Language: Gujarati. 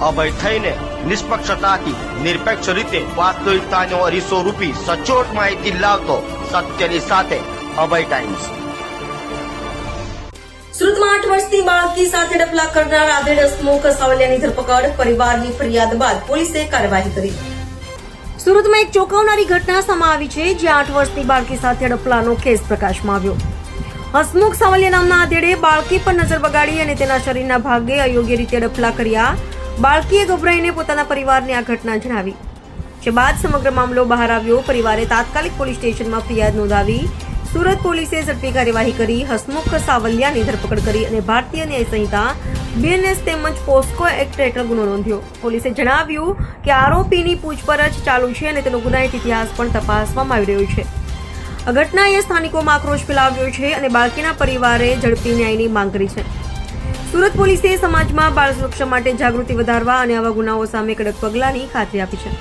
અભય થઈને નિષ્પક્ષતાથી, નિરપેક્ષ રીતે વાસ્તવિકતાનો અરીસો રૂપી સચોટ માહિતી લાવતો સત્યની સાથે અભય ટાઈમ્સ સુરતમાં આઠ વર્ષની બાળકી સાથે ડપલા કરનાર આધેડ હસમુખ સાવલિયાની ધરપકડ, પરિવારની ફરિયાદ બાદ પોલીસે કાર્યવાહી કરી. સુરતમાં એક ચોંકાવનારી ઘટના સામે આવી છે, જ્યાં આઠ વર્ષની બાળકી સાથે ડપલાનો કેસ પ્રકાશમાં આવ્યો. હસમુખ સાવલિયા નામના આધેડે બાળકી પર નજર બગાડી અને તેના શરીરના ભાગે અયોગ્ય રીતે ડપલા કર્યા. બાળકીએ ગભરાઈને પોતાના પરિવારને આ ઘટના જણાવી. જે બાદ સમગ્ર મામલો બહાર આવ્યો, પરિવારે તાત્કાલિક પોલીસ સ્ટેશનમાં ફરિયાદ નોંધાવી, સુરત પોલીસે ઝડપી કાર્યવાહી કરી, હસમુખ સાવલિયાની ધરપકડ કરી અને ભારતીય ન્યાય સંહિતા બીએનએસ તેમજ પોસ્કો એક્ટ હેઠળ ગુનો નોંધ્યો. પોલીસે જણાવ્યું કે આરોપીની પૂછપરછ ચાલુ છે અને તેનો ગુનાહિત ઇતિહાસ પણ તપાસવામાં આવી રહ્યો છે. આ ઘટનાએ સ્થાનિકોમાં આક્રોશ ફેલાવ્યો છે અને બાળકીના પરિવારે ઝડપી ન્યાયની માંગ કરી છે. સુરત પોલીસે સમાજમાં બાળ સુરક્ષા માટે જાગૃતિ વધારવા અને આવા ગુનાઓ સામે કડક પગલાંની ખાતરી આપી છે.